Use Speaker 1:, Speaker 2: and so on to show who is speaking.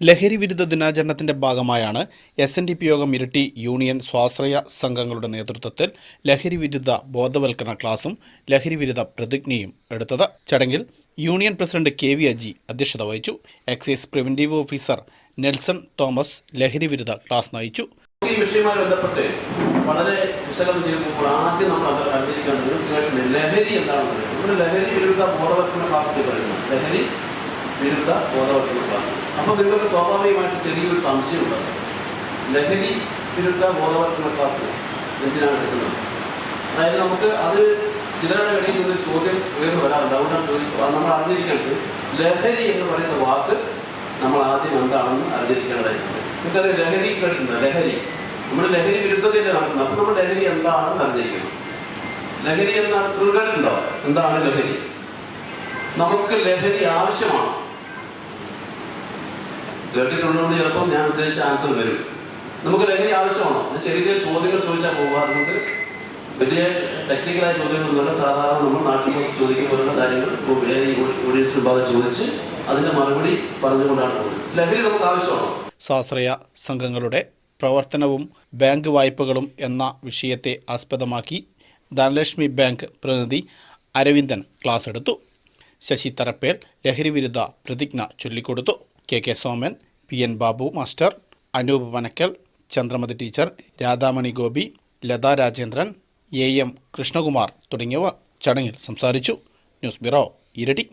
Speaker 1: ലഹരി വിരുദ്ധ ദിനാചരണത്തിന്റെ ഭാഗമായാണ് എസ് എൻ ഡി പി യോഗം ഇരട്ടി യൂണിയൻ സ്വാശ്രയ സംഘങ്ങളുടെ നേതൃത്വത്തിൽ ലഹരി വിരുദ്ധ ബോധവൽക്കരണ ക്ലാസും ലഹരി വിരുദ്ധ പ്രതിജ്ഞയും എടുത്തത്. ചടങ്ങിൽ union president K V Aji അധ്യക്ഷത വഹിച്ചു. Excise preventive officer Nelson Thomas ലഹരി വിരുദ്ധ ക്ലാസ് നയിച്ചു.
Speaker 2: ഈ വിഷയവുമായി ബന്ധപ്പെട്ട് വളരെ വിശകലനം ചെയ്യുമ്പോൾ ആദ്യം നമ്മൾ അത് അറിഞ്ഞിരിക്കേണ്ടത് ലഹരി എന്താണെന്ന് ലഹരി വിരുദ്ധ ബോധവൽക്കരണ ക്ലാസ് ലഹരി വിരുദ്ധ ബോധവൽക്കരണമാണ് അപ്പോൾ നിങ്ങൾക്ക് സ്വാഭാവികമായിട്ട് ചെറിയൊരു സംശയമുണ്ട് ലഹരി വിരുദ്ധ ബോധവൽക്കരണ ക്ലാസ് എന്തിനാണ് എടുക്കുന്നത്? അതായത് നമുക്ക് അത് ചിലരുടെ ഇടയിൽ നിന്ന് ചോദ്യം ഉയർന്നു വരാറുണ്ട്. അതുകൊണ്ടാണ് ചോദിക്കുക. നമ്മൾ അറിഞ്ഞിരിക്കേണ്ടത് ലഹരി എന്ന് പറയുന്ന വാക്ക് നമ്മൾ ആദ്യം എന്താണെന്ന് അറിഞ്ഞിരിക്കേണ്ടതായിട്ടുണ്ട്. നമുക്കത് ലഹരി കേട്ടിട്ടുണ്ട്? ലഹരി. നമ്മൾ ലഹരി വിരുദ്ധതയിലെ നടക്കുന്നത്. അപ്പോൾ നമ്മൾ ലഹരി എന്താണെന്ന് അറിഞ്ഞിരിക്കണം. ലഹരി എന്ന കേട്ടിട്ടുണ്ടോ? എന്താണ് ലഹരി? നമുക്ക് ലഹരി ആവശ്യമാണ്. കേട്ടിട്ടുള്ളതുകൊണ്ട് ചിലപ്പോൾ ഞാൻ ഉദ്ദേശിച്ച ആൻസർ വരും. നമുക്ക് ലഹരി ആവശ്യമാണ്? ചെറിയ ചെറിയ ചോദ്യങ്ങൾ ചോദിച്ചാൽ പോകാറുണ്ട് വലിയ ടെക്നിക്കലായ ചോദ്യങ്ങളൊന്നുമല്ല. സാധാരണ നമ്മൾ നാട്ടിൽ ചോദിക്കുന്ന പോലുള്ള കാര്യങ്ങൾ ഓഡിയൻസ് വിഭാഗം ചോദിച്ച് അതിന്റെ മറുപടി പറഞ്ഞുകൊണ്ടാണ് പോകുന്നത്. ലഹരി നമുക്ക് ആവശ്യമാണ്?
Speaker 1: സ്വാശ്രയ സംഘങ്ങളുടെ പ്രവർത്തനവും ബാങ്ക് വായ്പകളും എന്ന വിഷയത്തെ ആസ്പദമാക്കി ധനലക്ഷ്മി ബാങ്ക് പ്രതിനിധി അരവിന്ദൻ ക്ലാസ് എടുത്തു. ശശി തറപ്പേൽ ലഹരി വിരുദ്ധ പ്രതിജ്ഞ ചൊല്ലിക്കൊടുത്തു. K K Soman P N Babu master Anoop Vanakkal Chandramathi teacher Radhamani Gopi Latha Rajendran A M Krishnakumar തുടങ്ങിയവർ ചടങ്ങിൽ സംസാരിച്ചു. ന്യൂസ് ബ്യൂറോ ഇരട്ടി